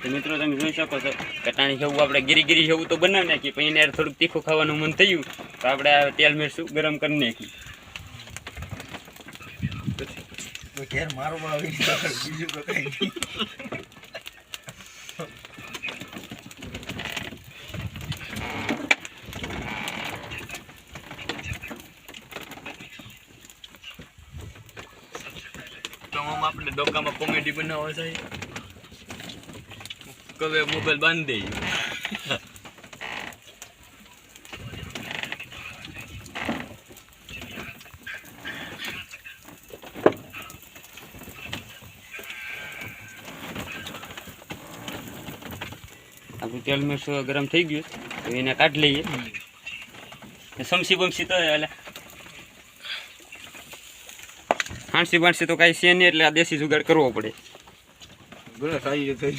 તો મિત્રો તમે જોઈ શકો છો કટાણી જેવું આપણે ગીરી ગીરી જેવું તો બનાવી નાખીએ પછી એને થોડુંક તીખું ખાવાનું મન થયું તો આપણે આ તેલ મિરચું ગરમ કરી નાખીએ. ઘેર મારવા આવી બીજું તો કઈ તો આપણે ડોકામાં કોમેડી બનાવવા જાય. કવે મોબાઈલ બાંધી દઈએ આપણું તેલ મિરચું ગરમ થઈ ગયું તો એને કાઢી લઈએ. સમસી બમસી તો એટલે હાંસી બાંસી તો કાંઈ છે નહીં, એટલે આ દેશી જુગાડ કરવો પડે. બસ આવી થઈ